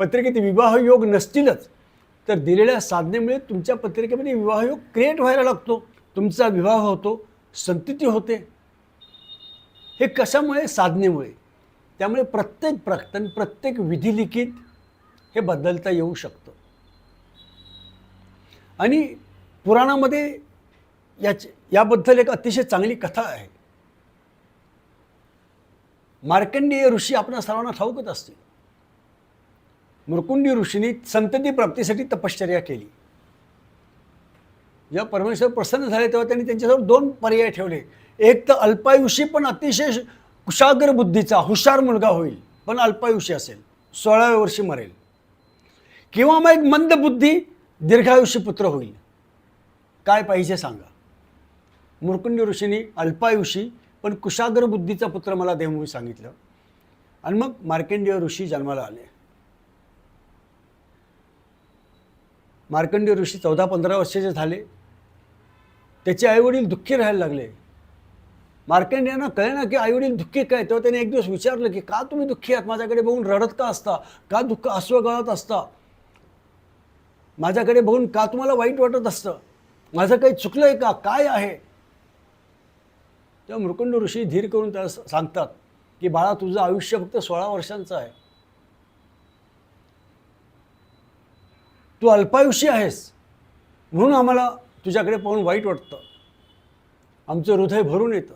पत्रिकेत विवाह योग नसतीलच. तर दिलेल्या साधनेमुळे तुमच्या पत्रिकेमध्ये विवाह योग क्रिएट व्हायला लागतो. तुमचा विवाह होतो संतती होते. हे कशामुळे? साधनेमुळे. त्यामुळे प्रत्येक प्रकटन प्रत्येक विधिलिखित हे बदलता येऊ शकतं. आणि पुराणामध्ये याच याबद्दल एक अतिशय चांगली कथा आहे. मार्कंडेय ऋषी आपल्या सर्वांना ठाऊकच असतील. मुरकुंडी ऋषींनी संतती प्राप्तीसाठी तपश्चर्या केली. जेव्हा परमेश्वर प्रसन्न झाले तेव्हा त्यांनी त्यांच्यासमोर दोन पर्याय ठेवले. एक तर अल्पायुषी पण अतिशय कुशाग्र बुद्धीचा हुशार मुलगा होईल पण अल्पायुषी असेल सोळाव्या वर्षी मरेल. किंवा मग एक मंद बुद्धी दीर्घायुषी पुत्र होईल. काय पाहिजे सांगा. मुरकुंडी ऋषींनी अल्पायुषी पण कुशाग्र बुद्धीचा पुत्र मला देव म्हणून सांगितलं. आणि मग मार्केंडीय ऋषी जन्माला आले. मार्कंडी ऋषी चौदा पंधरा वर्षाचे झाले. त्याचे आईवडील दुःखी राहायला लागले. मार्कंडियांना कळे ना की आईवडील दुःखी काय? तेव्हा त्याने एक दिवस विचारलं की का तुम्ही दुःखी आहात? माझ्याकडे बघून रडत का असता? का दुःख अश्व गळत असता? माझ्याकडे बघून का तुम्हाला वाईट वाटत असतं? माझं काही चुकलं आहे का? काय आहे? तेव्हा मृकुंड ऋषी धीर करून त्याला सांगतात की बाळा तुझं आयुष्य फक्त सोळा वर्षांचं आहे. तू अल्पायुषी आहेस म्हणून आम्हाला तुझ्याकडे पाहून वाईट वाटतं. आमचं हृदय भरून येतं.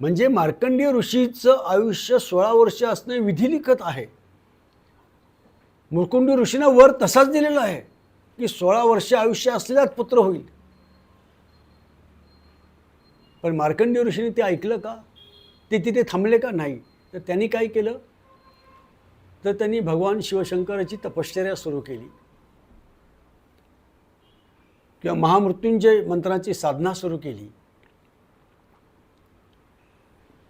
म्हणजे मार्कंडीय ऋषीचं आयुष्य सोळा वर्ष असणं विधिलिखत आहे. मुरकुंडी ऋषीनं वर तसाच दिलेला आहे की सोळा वर्ष आयुष्य असलेलाच पुत्र होईल. पण मार्कंडीय ऋषीने ते ऐकलं का? ते तिथे थांबले का? नाही. तर त्यांनी काय केलं? तर त्यांनी भगवान शिवशंकराची तपश्चर्या सुरू केली. किंवा महामृत्युंजय मंत्राची साधना सुरू केली.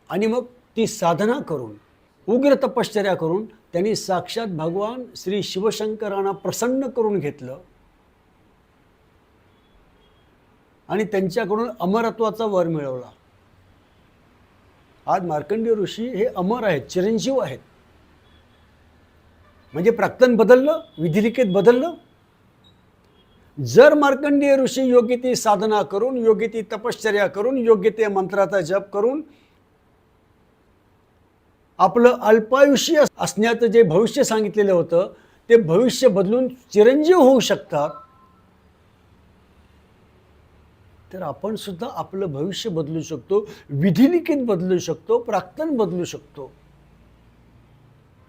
आणि मग ती साधना करून उग्र तपश्चर्या करून त्यांनी साक्षात भगवान श्री शिवशंकरांना प्रसन्न करून घेतलं. आणि त्यांच्याकडून अमरत्वाचा वर मिळवला. आज मार्कंडेय ऋषी हे अमर आहेत चिरंजीव आहेत. म्हणजे प्राक्तन बदललं विधिलिखित बदललं जर मार्कंडेय ऋषी योग्य ती साधना करून योग्य ती तपश्चर्या करून योग्य ते मंत्राचा जप करून आपलं अल्पायुष्य असण्याचं जे भविष्य सांगितलेलं होतं ते भविष्य बदलून चिरंजीव होऊ शकतात. तर आपण सुद्धा आपलं भविष्य बदलू शकतो विधिलिखित बदलू शकतो प्राक्तन बदलू शकतो.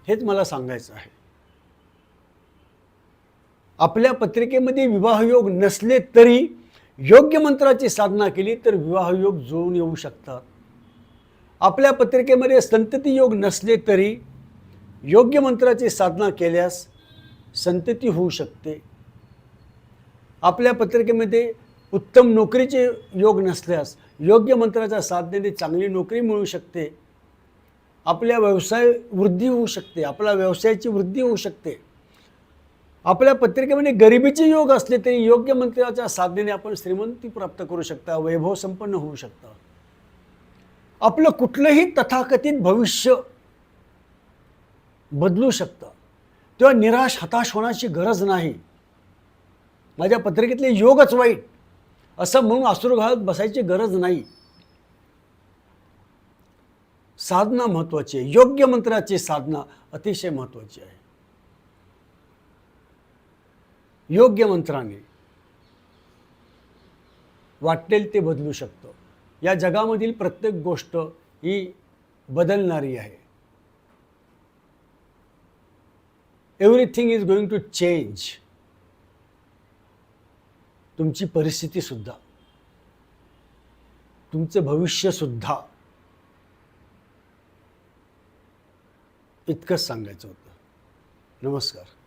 हेच मला सांगायचं आहे. आपल्या पत्रिकेमध्ये विवाहयोग नसले तरी योग्य मंत्राची साधना केली तर विवाहयोग जुळून येऊ शकतात. आपल्या पत्रिकेमध्ये संतती योग नसले तरी योग्य मंत्राची साधना केल्यास संतती होऊ शकते. आपल्या पत्रिकेमध्ये उत्तम नोकरीचे योग नसल्यास योग्य मंत्राच्या साधनेने चांगली नोकरी मिळू शकते. आपल्या व्यवसाय वृद्धी होऊ शकते आपल्या व्यवसायाची वृद्धी होऊ शकते. आपल्या पत्रिकेमध्ये गरिबीचे योग असले तरी योग्य मंत्राच्या साधनेने आपण श्रीमंती प्राप्त करू शकता वैभव संपन्न होऊ शकता. आपलं कुठलंही तथाकथित भविष्य बदलू शकतं. तेव्हा निराश हताश होण्याची गरज नाही. माझ्या पत्रिकेतले योगच वाईट असं म्हणून अश्रू घालत बसायची गरज नाही. साधना महत्त्वाची आहे. योग्य मंत्राची साधना अतिशय महत्त्वाची आहे. योग्य मंत्राने वाटेल ते बदलू शकतं. या जगामधील प्रत्येक गोष्ट ही बदलणारी आहे. Everything is going to change तुमची परिस्थिती सुद्धा. तुमचं भविष्य सुद्धा. इतकंच सांगायचं होतं. नमस्कार.